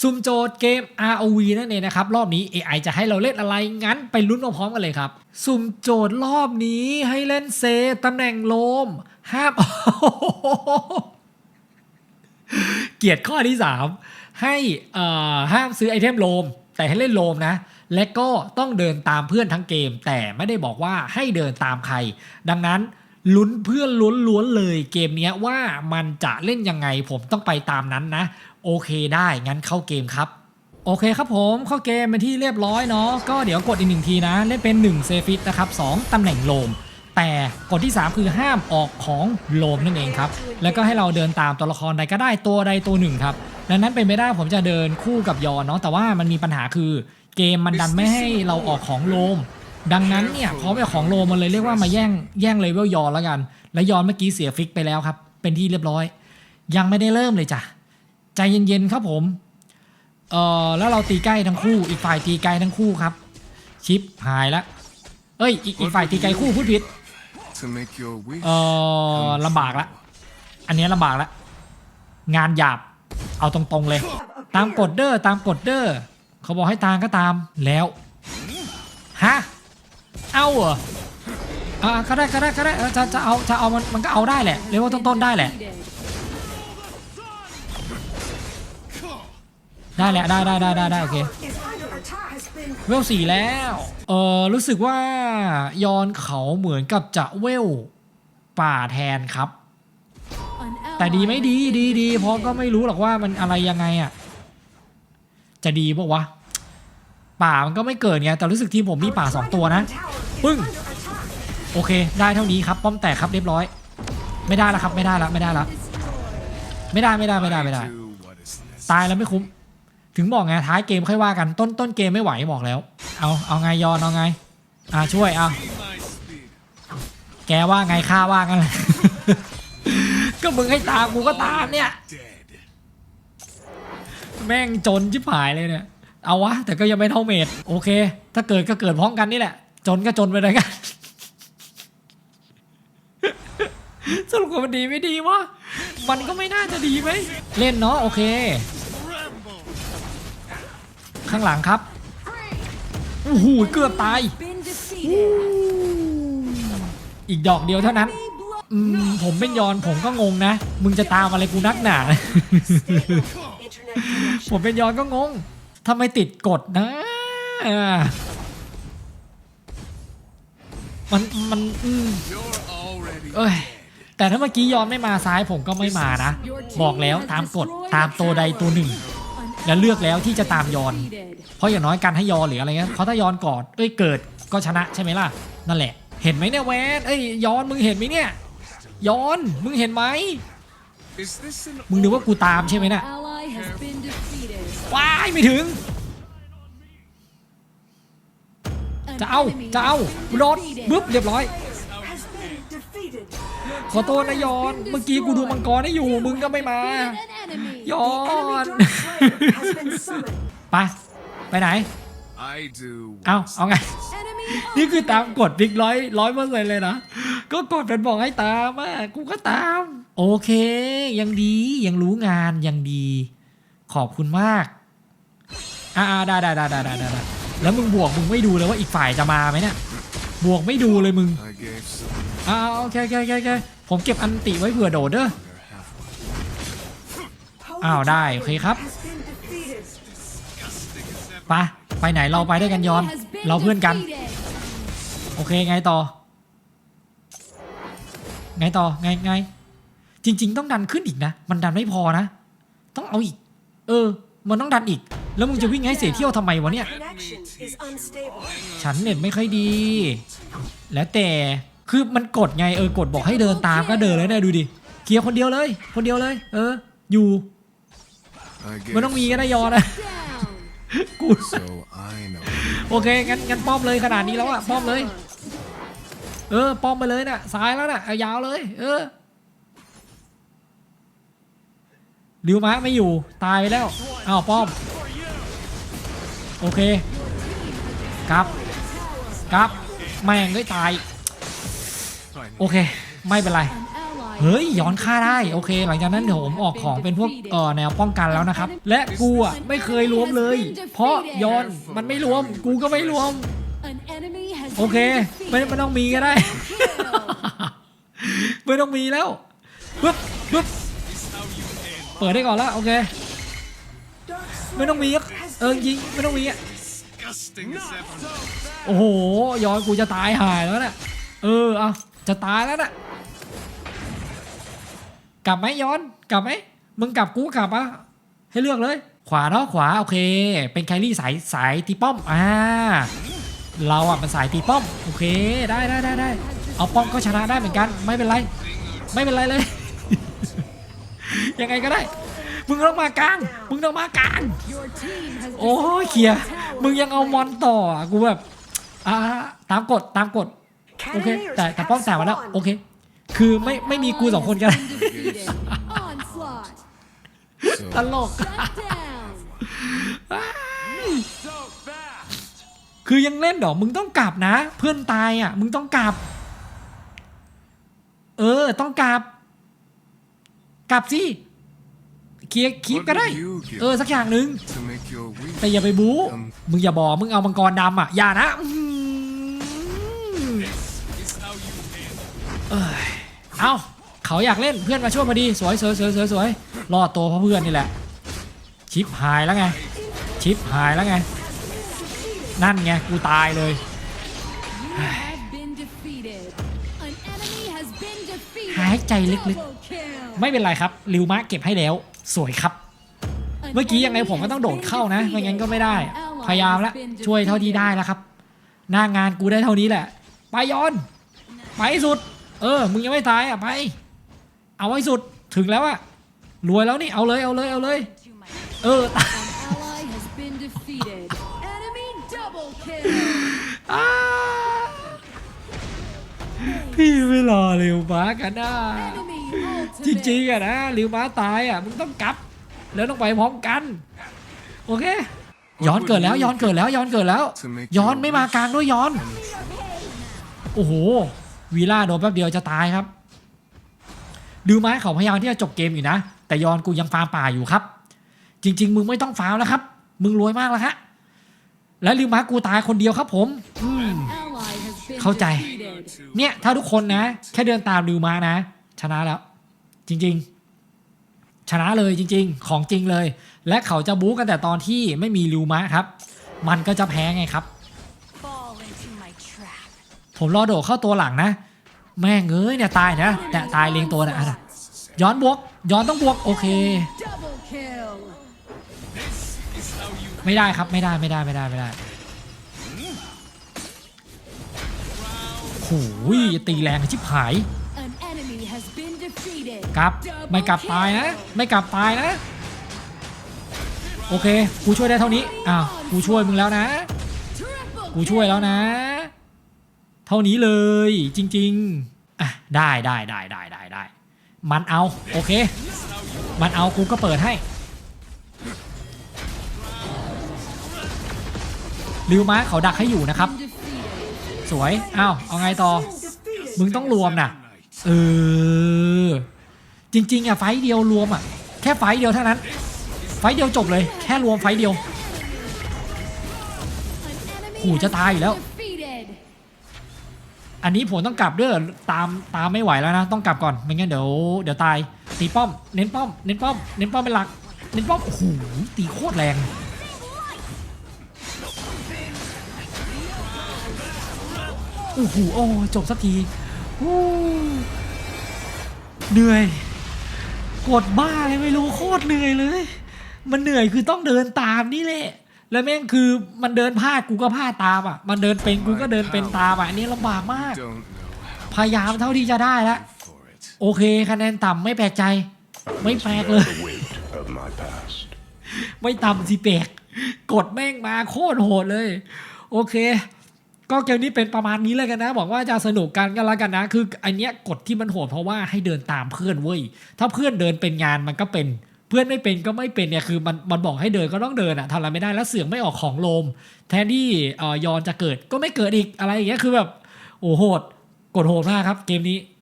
ซุ่มโจทย์เกม ROV นั่นเองนะครับ รอบนี้ AI จะให้เราเล่นอะไร งั้นไปลุ้นพร้อมกันเลยครับสุ่มโจทย์รอบนี้ให้เล่นเซตำแหน่งโลมห้ามเกียรติข้อที่ 3 ให้อ่อห้ามซื้อไอเทมโลม แต่ให้เล่นโลมนะ และก็ต้องเดินตามเพื่อนทั้งเกม แต่ไม่ได้บอกว่าให้เดินตามใคร ดังนั้นลุ้นเพื่อนล้วนๆเลยเกมเนี้ยว่ามันจะเล่นยังไงผมต้องไปตามนั้นนะ โอเคได้งั้นเข้าเกมครับโอเคครับผมเข้าเกมเป็นที่เรียบร้อยเนาะก็เดี๋ยวกดอีกหนึ่งทีนะ เล่นเป็น 1 เซฟิตนะครับ2ตำแหน่งโลม แต่กฎที่ 3 คือห้ามออกของโลมนั่นเองครับ แล้วก็ให้เราเดินตามตัวละครใดก็ได้ตัวใดตัวหนึ่งครับดังนั้นเป็นไม่ได้ผมจะเดินคู่กับยอนเนาะแต่ว่ามันมีปัญหาคือเกมมันดันไม่ให้เราออกของโลม ดังนั้นเนี่ยพอไม่ออกของโลมมันเลยเรียกว่ามาแย่งแย่งเลเวลยอนแล้วกัน และยอนเมื่อกี้เสียฟิกไปแล้วครับเป็นที่เรียบร้อย ยังไม่ได้เริ่มเลยจ้ะ ใจเย็นๆครับผมเอ่อแล้วเราตีใกล้ทั้งคู่อีกฝ่ายตีไกลทั้งคู่ครับ ชิปหายละเอ้ยอีกอีกฝ่ายตีไกลคู่พูดผิด to make your wish เอ่อลำบากละอันเนี้ยลำบากละงานหยาบเอาตรงๆเลย ตามกฎเด้อตามกฎเด้อเขาบอกให้ตามก็ตามแล้วฮะเอาเหรออ่าก็ได้ก็ได้ก็ได้เออจะจะเอาจะเอามันมันก็เอาได้แหละเรียกว่าต้นๆได้แหละ ได้แหละได้ได้ได้ได้ได้โอเคเวลสี่แล้ว เออรู้สึกว่ายอนเขาเหมือนกับจะเวลป่าแทนครับ แต่ดีไหมดีดีดีเพราะก็ไม่รู้หรอกว่ามันอะไรยังไงอะ จะดีปะวะ ป่ามันก็ไม่เกิดไงแต่รู้สึกทีมผมมีป่าสองตัวนะปึ้งโอเค ได้เท่านี้ครับป้อมแตกครับเรียบร้อย ไม่ได้แล้วครับไม่ได้แล้วไม่ได้แล้วไม่ได้ไม่ได้ไม่ได้ไม่ได้ ตายแล้วไม่คุ้ม ถึงบอกไงท้ายเกมค่อยว่ากันต้นต้นเกมไม่ไหวบอกแล้ว เอาเอาไงยอนเอาไง อ่าช่วยเอาแกว่าไงข้าว่ากันเลยก็มึงให้ตามกูก็ตามเนี่ย แม่งจนชิบหายเลยเนี่ย เอาวะ แต่ก็ยังไม่เท่าเมดโอเค ถ้าเกิดก็เกิดพร้อมกันนี่แหละ จนก็จนไปเลยกันสรุปว่ามันดีไม่ดีวะ มันก็ไม่น่าจะดีไหม เล่นเนาะโอเค ข้างหลังครับโอ้โหเกือบตาย been defeated. อีกดอกเดียวเท่านั้นอืมผมเป็นยอนผมก็งงนะ มึงจะตามอะไรกูนักหนา Internet connection. ผมเป็นยอนก็งงทำไมติดกฎนะ มันมันอืม You're already เอ้ยแต่ถ้าเมื่อกี้ยอนไม่มาซ้ายผมก็ไม่มานะ บอกแล้วตามกฎตามตัวใดตัวหนึ่ง แล้วเลือกแล้วที่จะตามยอน เพราะอย่างน้อยการให้ยอนหรืออะไรเงี้ยเพราะถ้ายอนกอดเอ้ยเกิดก็ชนะใช่ไหมล่ะ นั่นแหละ เห็นไหมเนี่ยแวนเอ้ยยอนมึงเห็นไหมเนี่ยยอนมึงเห็นไหมมึงนึกว่ากูตามใช่ไหมเนี่ยว้ายไม่ถึง จะเอาจะเอาโดบึ๊บเรียบร้อย ขอโทษนะยอน เมื่อกี้กูดูมังกรให้อยู่ มึงก็ไม่มา ยอน Enemy Dark Slayer has been summoned. ไป ไปไหน I do เอา what is เอาไง นี่คือตามกฎบิ๊กร้อยร้อยเปอร์เซ็นต์เลยนะ ก็กฎเป็นบอกให้ตามอะกูก็ตาม โอเค ยังดียังรู้งานยังดี ขอบคุณมาก อ่าได้ได้ได้ได้ได้ได้แล้วมึงบวกมึงไม่ดูเลยว่าอีกฝ่ายจะมาไหมเนี่ย บวกไม่ดูเลยมึง I gave some อ่าโอเคโอเคโอเคโอเคผมเก็บอันติไว้เผื่อโดดเด้อ their half อ้าวได้โอเคครับ Has been defeated. ไปไปไหนเราไปด้วยกันยอน เราเพื่อนกัน โอเคไงต่อ ไงต่อไงไงจริง ๆ ต้องดันขึ้นอีกนะ มันดันไม่พอนะ ต้องเอาอีก เออ มันต้องดันอีก แล้วมึงจะวิ่งให้เสียเที่ยวทำไมวะเนี่ย Connection is unstable. ฉันเน็ตไม่ค่อยดี แล้วแต่คือมันกดไงเออกดบอกให้เดินตามก็เดินเลยได้ดูดิเคลียร์คนเดียวเลย คนเดียวเลย เออ อยู่ I ไม่ต้องมี gave ก็ได้ยอนะกู so I know โอเคงั้นงั้นป้อมเลยขนาดนี้แล้วอะป้อมเลย เออ ป้อมไปเลยน่ะซ้ายแล้วน่ะเอายาวเลย เออริวมะไม่อยู่ตายไปแล้วอ้าวป้อม โอเคครับครับ แม่งได้ตาย โอเค ไม่เป็นไร เฮ้ย ย้อนค่าได้ โอเค หลังจากนั้นเดี๋ยวผมออกของเป็นพวกเอ่อแนวป้องกันแล้วนะครับ และกูอะไม่เคยรวมเลย เพราะย้อนมันไม่รวม กูก็ไม่รวม โอเค ไม่ไม่ต้องมีก็ได้ ไม่ต้องมีแล้วปึ๊บปึ๊บเปิดได้ก่อนแล้ว โอเค Dark ไม่ต้องมี Slayer อะ has เออ been ยิงไม่ต้องมีอะ Disgusting as ever. โอ้โหย้อนกูจะตายหายแล้วน่ะเออเอาจะตายแล้วน่ะกลับไหมย้อนกลับไหมมึงกลับกูกลับอะให้เลือกเลย ขวาเนาะขวาโอเค เป็นแครี่สายสายตีป้อมอ่าเราอะเป็นสายตีป้อมโอเคได้ได้ได้ได้เอาป้อมก็ชนะได้เหมือนกัน ไม่เป็นไร ไม่เป็นไรเลย ยังไงก็ได้ มึงต้องมากลาง มึงต้องมากลาง โอ้ยเคลียร์มึงยังเอามอนต่ออะกูแบบอ่าตามกฎตามกฎโอเค แต่แต่ป้องแต่มาแล้วโอเค คือไม่ไม่มีกูสองคนกัน ตลก คือยังเล่นเหรอ มึงต้องกลับนะ เพื่อนตายอะ มึงต้องกลับ เออ ต้องกลับ กลับสิ เคลียร์คลิปก็ได้ What would you give เออสักอย่างหนึ่ง to make your week? แต่อย่าไปบู๊อืมมึงอย่าบอกมึงเอามังกรดำอะอย่านะอื้อหือเอ้ยเอาเขาอยากเล่นเพื่อนมาช่วยพอดีสวยสวยสวยสวยสวยรอดตัวเพราะเพื่อนนี่แหละ ชิปหายแล้วไง ชิปหายแล้วไง นั่นไงกูตายเลย หายใจลึกๆ ไม่เป็นไรครับริวมะเก็บให้แล้ว สวยครับ เมื่อกี้ยังไงผมก็ต้องโดดเข้านะไม่งั้นก็ไม่ได้ พยายามแล้วช่วยเท่าที่ได้แล้วครับ หน้างานกูได้เท่านี้แหละ ไปย้อนไปให้สุด เออ มึงยังไม่ตายอะไป เอาให้สุดถึงแล้วอะรวยแล้วนี่เอาเลยเอาเลยเอาเลย เอออ้าพี่ไม่รอเร็วม้ากันนะ จริงๆอะนะริวม้าตายอะมึงต้องกลับ แล้วต้องไปพร้อมกัน โอเค ย้อนเกิดแล้วย้อนเกิดแล้วย้อนเกิดแล้ว ย้อนไม่มากลางด้วยย้อน โอ้โหวีล่าโดนแป๊บเดียวจะตายครับดูไหมเขาพยายามที่จะจบเกมอยู่นะ แต่ย้อนกูยังฟาร์มป่าอยู่ครับ จริง ๆ มึงไม่ต้องฟาร์มแล้วครับ มึงรวยมากแล้วฮะและลิวมากูตายคนเดียวครับผมอืมเข้าใจ เนี่ยถ้าทุกคนนะ แค่เดินตามลิวมานะ ชนะแล้ว จริง ๆ ชนะเลยจริง ๆ ของจริงเลย และเขาจะบู๊กันแต่ตอนที่ไม่มีลิวมาครับ มันก็จะแพ้ไงครับ ผมรอโดดเข้าตัวหลังนะ แม่งเอ้ยเนี่ยตายนะเนี่ยตายเลียงตัวนะอะย้อนบวก ย้อนต้องบวกโอเค ไม่ได้ครับไม่ได้ไม่ได้ไม่ได้ไม่ได้โอ้ยตีแรงชิบหาย กลับ ไม่กลับตายนะ ไม่กลับตายนะ โอเค กูช่วยได้เท่านี้ อ้าว กูช่วยมึงแล้วนะ กูช่วยแล้วนะ เท่านี้เลยจริง ๆ อะ ได้ได้ได้ได้ได้ได้ มันเอา โอเค มันเอา กูก็เปิดให้ริวมาเขาดักให้อยู่นะครับ สวย อ้าว เอาไงต่อ มึงต้องรวมนะเออ จริงๆอะไฟเดียวรวมอะแค่ไฟเดียวเท่านั้น ไฟเดียวจบเลย แค่รวมไฟเดียวขู่จะตายอยู่แล้ว อันนี้ผมต้องกลับเด้อตามตามไม่ไหวแล้วนะ ต้องกลับก่อนไม่งั้นเดี๋ยวเดี๋ยวตายตีป้อม เน้นป้อมเน้นป้อมเน้นป้อมเป็นหลัก เน้นป้อมโอ้โหตีโคตรแรงโอ้โหโอ้จบสักทีเหนื่อย กดบ้าเลยไม่รู้โคตรเหนื่อยเลย มันเหนื่อยคือต้องเดินตามนี่แหละ แล้วแม่งคือมันเดินพลาดกูก็พลาดตามอะ มันเดินเป็นกูก็เดินเป็นตามอะอันนี้ลำบากมาก พยายามเท่าที่จะได้แล้วโอเคคะแนนต่ำไม่แปลกใจ ไม่แปลกเลย ไม่ต่ำสิแปลกกดแม่งมาโคตรโหดเลย โอเค ก็เกมนี้เป็นประมาณนี้เลยกันนะบอกว่าจะสนุกกันก็แล้วกันนะ คืออันเนี้ยกฎที่มันโหดเพราะว่าให้เดินตามเพื่อนเว้ย ถ้าเพื่อนเดินเป็นงานมันก็เป็น เพื่อนไม่เป็นก็ไม่เป็นเนี่ยคือมันมันบอกให้เดินก็ต้องเดินอะทำอะไรไม่ได้แล้วเสียงไม่ออกของลม แทนที่เอ่อยอนจะเกิดก็ไม่เกิดอีกอะไรอย่างเงี้ยคือแบบโอ้โหดกดโหดมากครับ เกมนี้